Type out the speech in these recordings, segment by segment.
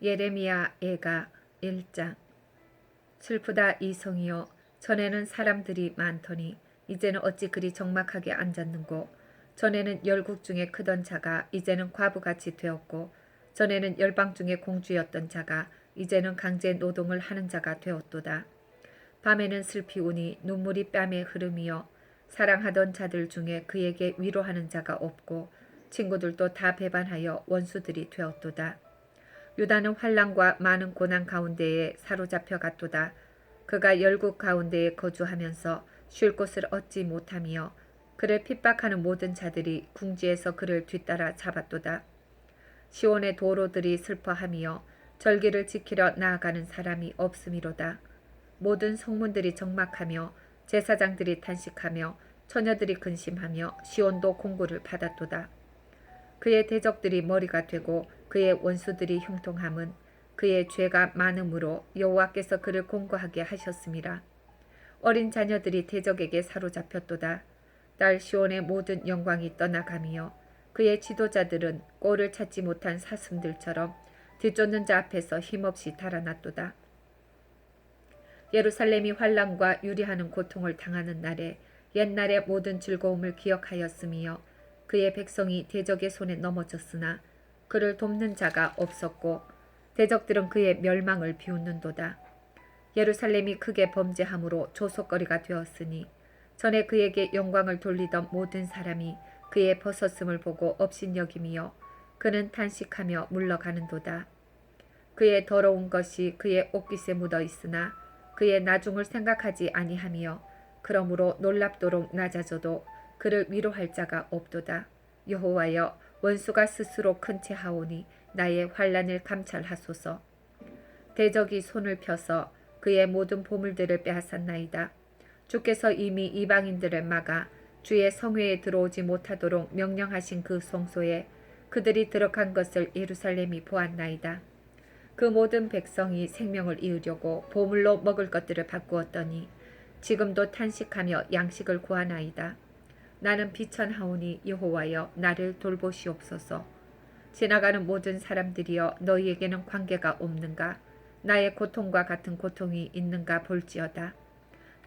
예레미야 애가 1장 슬프다 이성이여 전에는 사람들이 많더니 이제는 어찌 그리 적막하게 앉았는고 전에는 열국 중에 크던 자가 이제는 과부같이 되었고 전에는 열방 중에 공주였던 자가 이제는 강제 노동을 하는 자가 되었도다. 밤에는 슬피 우니 눈물이 뺨에 흐름이여 사랑하던 자들 중에 그에게 위로하는 자가 없고 친구들도 다 배반하여 원수들이 되었도다. 유다는 환란과 많은 고난 가운데에 사로잡혀 갔도다. 그가 열국 가운데에 거주하면서 쉴 곳을 얻지 못하며 그를 핍박하는 모든 자들이 궁지에서 그를 뒤따라 잡았도다. 시온의 도로들이 슬퍼하며 절기를 지키러 나아가는 사람이 없음이로다. 모든 성문들이 적막하며 제사장들이 탄식하며 처녀들이 근심하며 시온도 공고를 받았도다. 그의 대적들이 머리가 되고 그의 원수들이 형통함은 그의 죄가 많음으로 여호와께서 그를 공고하게 하셨음이라. 어린 자녀들이 대적에게 사로잡혔도다. 딸 시온의 모든 영광이 떠나가며 그의 지도자들은 꼴을 찾지 못한 사슴들처럼 뒤쫓는 자 앞에서 힘없이 달아났도다. 예루살렘이 환란과 유리하는 고통을 당하는 날에 옛날의 모든 즐거움을 기억하였으며 그의 백성이 대적의 손에 넘어졌으나 그를 돕는 자가 없었고 대적들은 그의 멸망을 비웃는도다. 예루살렘이 크게 범죄함으로 조속거리가 되었으니 전에 그에게 영광을 돌리던 모든 사람이 그의 벗었음을 보고 업신여김이여 그는 탄식하며 물러가는도다. 그의 더러운 것이 그의 옷깃에 묻어 있으나 그의 나중을 생각하지 아니하며 그러므로 놀랍도록 낮아져도 그를 위로할 자가 없도다. 여호와여 원수가 스스로 큰채 하오니 나의 환란을 감찰하소서. 대적이 손을 펴서 그의 모든 보물들을 빼앗았나이다. 주께서 이미 이방인들을 막아 주의 성회에 들어오지 못하도록 명령하신 그 성소에 그들이 들어간 것을 예루살렘이 보았나이다. 그 모든 백성이 생명을 이으려고 보물로 먹을 것들을 바꾸었더니 지금도 탄식하며 양식을 구하나이다. 나는 비천하오니 여호와여 나를 돌보시옵소서. 지나가는 모든 사람들이여 너희에게는 관계가 없는가? 나의 고통과 같은 고통이 있는가 볼지어다.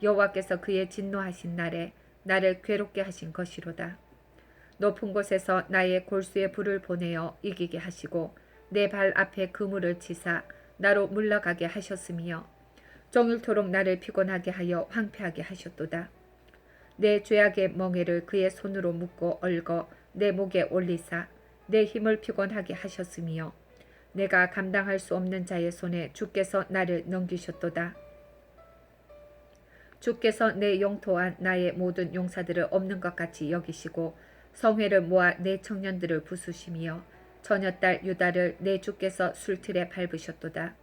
여호와께서 그의 진노하신 날에 나를 괴롭게 하신 것이로다. 높은 곳에서 나의 골수에 불을 보내어 이기게 하시고 내 발 앞에 그물을 치사 나로 물러가게 하셨으며 종일토록 나를 피곤하게 하여 황폐하게 하셨도다. 내 죄악의 멍에를 그의 손으로 묶고 얽어 내 목에 올리사 내 힘을 피곤하게 하셨으며 내가 감당할 수 없는 자의 손에 주께서 나를 넘기셨도다. 주께서 내 영토와 나의 모든 용사들을 없는 것 같이 여기시고 성회를 모아 내 청년들을 부수시며 처녀딸 유다를 내 주께서 술틀에 밟으셨도다.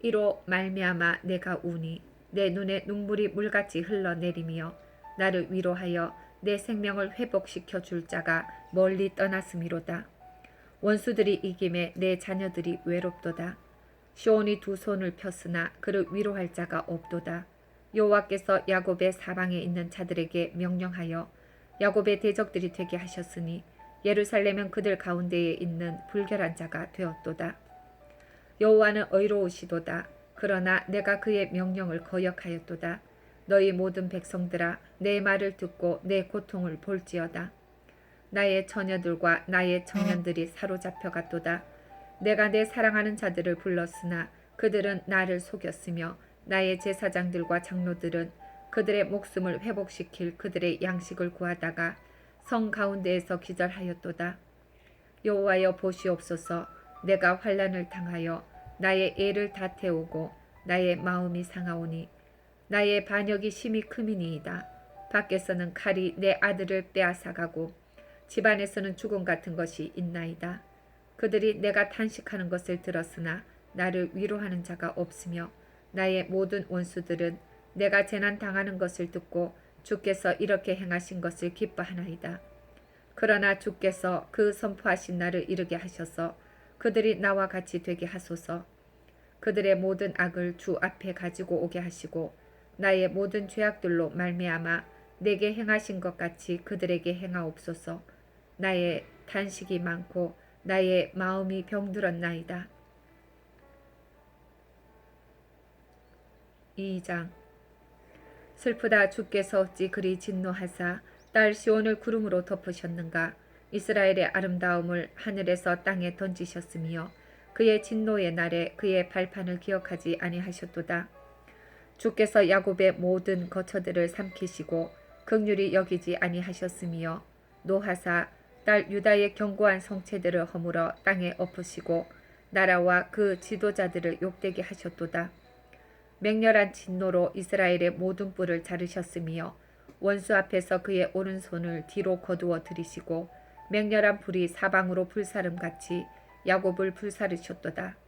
이로 말미암아 내가 우니 내 눈에 눈물이 물같이 흘러내리며 나를 위로하여 내 생명을 회복시켜 줄 자가 멀리 떠났음이로다. 원수들이 이김에 내 자녀들이 외롭도다. 시온이 두 손을 폈으나 그를 위로할 자가 없도다. 여호와께서 야곱의 사방에 있는 자들에게 명령하여 야곱의 대적들이 되게 하셨으니 예루살렘은 그들 가운데에 있는 불결한 자가 되었도다. 여호와는 의로우시도다. 그러나 내가 그의 명령을 거역하였도다. 너희 모든 백성들아 내 말을 듣고 내 고통을 볼지어다. 나의 처녀들과 나의 청년들이 사로잡혀 갔도다. 내가 내 사랑하는 자들을 불렀으나 그들은 나를 속였으며 나의 제사장들과 장로들은 그들의 목숨을 회복시킬 그들의 양식을 구하다가 성 가운데에서 기절하였도다. 여호와여 보시옵소서 내가 환란을 당하여 나의 애를 다 태우고 나의 마음이 상하오니 나의 반역이 심히 크미니이다. 밖에서는 칼이 내 아들을 빼앗아가고 집안에서는 죽음 같은 것이 있나이다. 그들이 내가 탄식하는 것을 들었으나 나를 위로하는 자가 없으며 나의 모든 원수들은 내가 재난 당하는 것을 듣고 주께서 이렇게 행하신 것을 기뻐하나이다. 그러나 주께서 그 선포하신 날을 이르게 하셔서 그들이 나와 같이 되게 하소서. 그들의 모든 악을 주 앞에 가지고 오게 하시고 나의 모든 죄악들로 말미암아 내게 행하신 것 같이 그들에게 행하옵소서. 나의 단식이 많고 나의 마음이 병들었나이다. 2장 슬프다 주께서 어찌 그리 진노하사 딸 시온을 구름으로 덮으셨는가 이스라엘의 아름다움을 하늘에서 땅에 던지셨으며 그의 진노의 날에 그의 발판을 기억하지 아니하셨도다. 주께서 야곱의 모든 거처들을 삼키시고 극률이 여기지 아니하셨으며 노하사 딸 유다의 견고한 성체들을 허물어 땅에 엎으시고 나라와 그 지도자들을 욕되게 하셨도다. 맹렬한 진노로 이스라엘의 모든 뿔을 자르셨으며 원수 앞에서 그의 오른손을 뒤로 거두어 들이시고 맹렬한 불이 사방으로 불사름 같이 야곱을 불사르셨도다.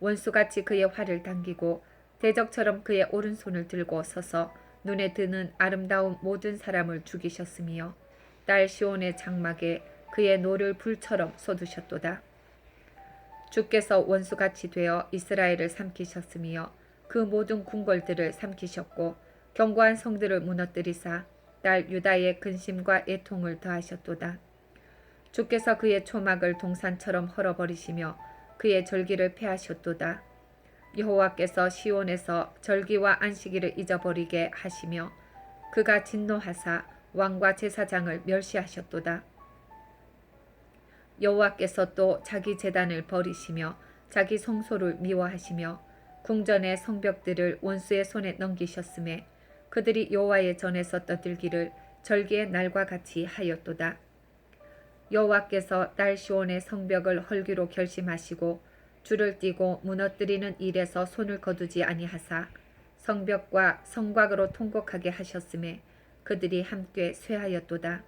원수같이 그의 활을 당기고 대적처럼 그의 오른손을 들고 서서 눈에 드는 아름다운 모든 사람을 죽이셨으며 딸 시온의 장막에 그의 노를 불처럼 쏟으셨도다. 주께서 원수같이 되어 이스라엘을 삼키셨으며 그 모든 궁궐들을 삼키셨고 견고한 성들을 무너뜨리사 딸 유다의 근심과 애통을 더하셨도다. 주께서 그의 초막을 동산처럼 헐어버리시며 그의 절기를 폐하셨도다. 여호와께서 시온에서 절기와 안식일을 잊어버리게 하시며 그가 진노하사 왕과 제사장을 멸시하셨도다. 여호와께서 또 자기 제단을 버리시며 자기 성소를 미워하시며 궁전의 성벽들을 원수의 손에 넘기셨음에 그들이 여호와의 전에서 떠들기를 절기의 날과 같이 하였도다. 여호와께서 딸 시온의 성벽을 헐기로 결심하시고 줄을 띠고 무너뜨리는 일에서 손을 거두지 아니하사 성벽과 성곽으로 통곡하게 하셨음에 그들이 함께 쇠하였도다.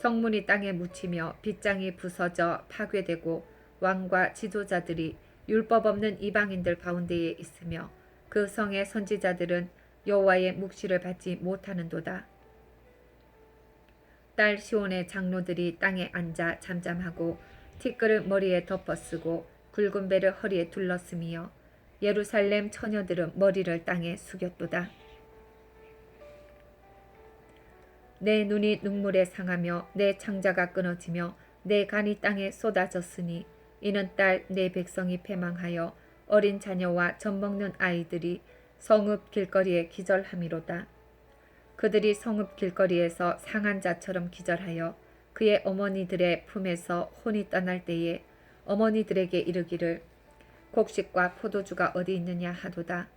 성문이 땅에 묻히며 빗장이 부서져 파괴되고 왕과 지도자들이 율법 없는 이방인들 가운데에 있으며 그 성의 선지자들은 여호와의 묵시를 받지 못하는도다. 딸 시온의 장로들이 땅에 앉아 잠잠하고 티끌을 머리에 덮어쓰고 굵은 배를 허리에 둘렀으며 예루살렘 처녀들은 머리를 땅에 숙였도다. 내 눈이 눈물에 상하며 내 창자가 끊어지며 내 간이 땅에 쏟아졌으니 이는 딸 내 백성이 패망하여 어린 자녀와 젖 먹는 아이들이 성읍 길거리에 기절함이로다. 그들이 성읍 길거리에서 상한 자처럼 기절하여 그의 어머니들의 품에서 혼이 떠날 때에 어머니들에게 이르기를 곡식과 포도주가 어디 있느냐 하도다.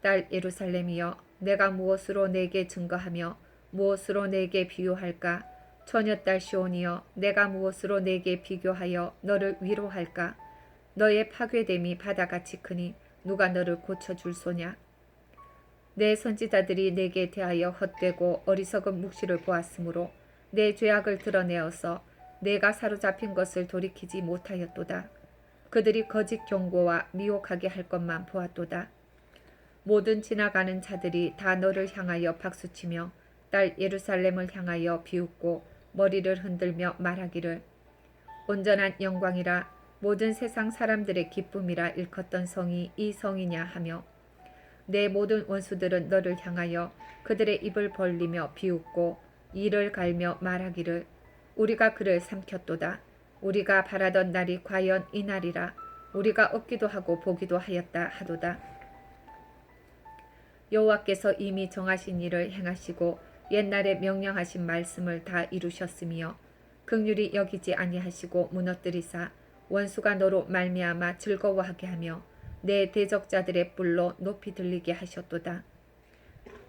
딸 예루살렘이여 내가 무엇으로 내게 증거하며 무엇으로 내게 비유할까? 처녀 딸 시온이여 내가 무엇으로 내게 비교하여 너를 위로할까? 너의 파괴됨이 바다같이 크니 누가 너를 고쳐줄 소냐? 내 선지자들이 내게 대하여 헛되고 어리석은 묵시를 보았으므로 내 죄악을 드러내어서 내가 사로잡힌 것을 돌이키지 못하였도다. 그들이 거짓 경고와 미혹하게 할 것만 보았도다. 모든 지나가는 자들이 다 너를 향하여 박수치며 딸 예루살렘을 향하여 비웃고 머리를 흔들며 말하기를 온전한 영광이라 모든 세상 사람들의 기쁨이라 일컫던 성이 이 성이냐 하며 내 모든 원수들은 너를 향하여 그들의 입을 벌리며 비웃고 이를 갈며 말하기를 우리가 그를 삼켰도다. 우리가 바라던 날이 과연 이 날이라 우리가 얻기도 하고 보기도 하였다 하도다. 여호와께서 이미 정하신 일을 행하시고 옛날에 명령하신 말씀을 다 이루셨으며 극률이 여기지 아니하시고 무너뜨리사 원수가 너로 말미암아 즐거워하게 하며 내 대적자들의 뿔로 높이 들리게 하셨도다.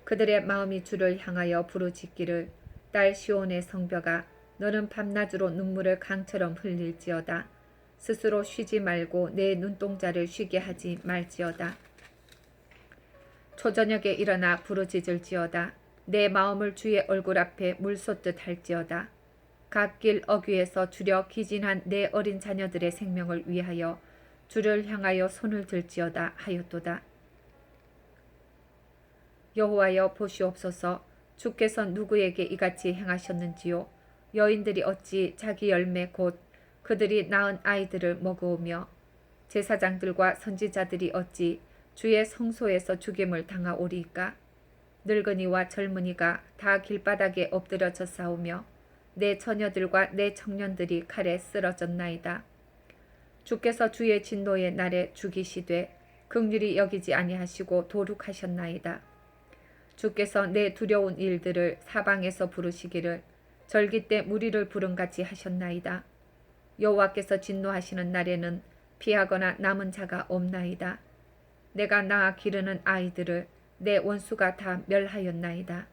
그들의 마음이 주를 향하여 부르짖기를 딸 시온의 성벽아 너는 밤낮으로 눈물을 강처럼 흘릴지어다. 스스로 쉬지 말고 내 눈동자를 쉬게 하지 말지어다. 초저녁에 일어나 부르짖을지어다. 내 마음을 주의 얼굴 앞에 물 쏟듯 할지어다. 갓길 어귀에서 주려 기진한 내 어린 자녀들의 생명을 위하여 주를 향하여 손을 들지어다 하였도다. 여호와여 보시옵소서 주께서 누구에게 이같이 행하셨는지요 여인들이 어찌 자기 열매 곧 그들이 낳은 아이들을 먹어오며 제사장들과 선지자들이 어찌 주의 성소에서 죽임을 당하오리이까 늙은이와 젊은이가 다 길바닥에 엎드려져 싸우며 내 처녀들과 내 청년들이 칼에 쓰러졌나이다. 주께서 주의 진노의 날에 죽이시되 극률이 여기지 아니하시고 도룩하셨나이다. 주께서 내 두려운 일들을 사방에서 부르시기를 절기 때 무리를 부름같이 하셨나이다. 여호와께서 진노하시는 날에는 피하거나 남은 자가 없나이다. 내가 낳아 기르는 아이들을 내 원수가 다 멸하였나이다.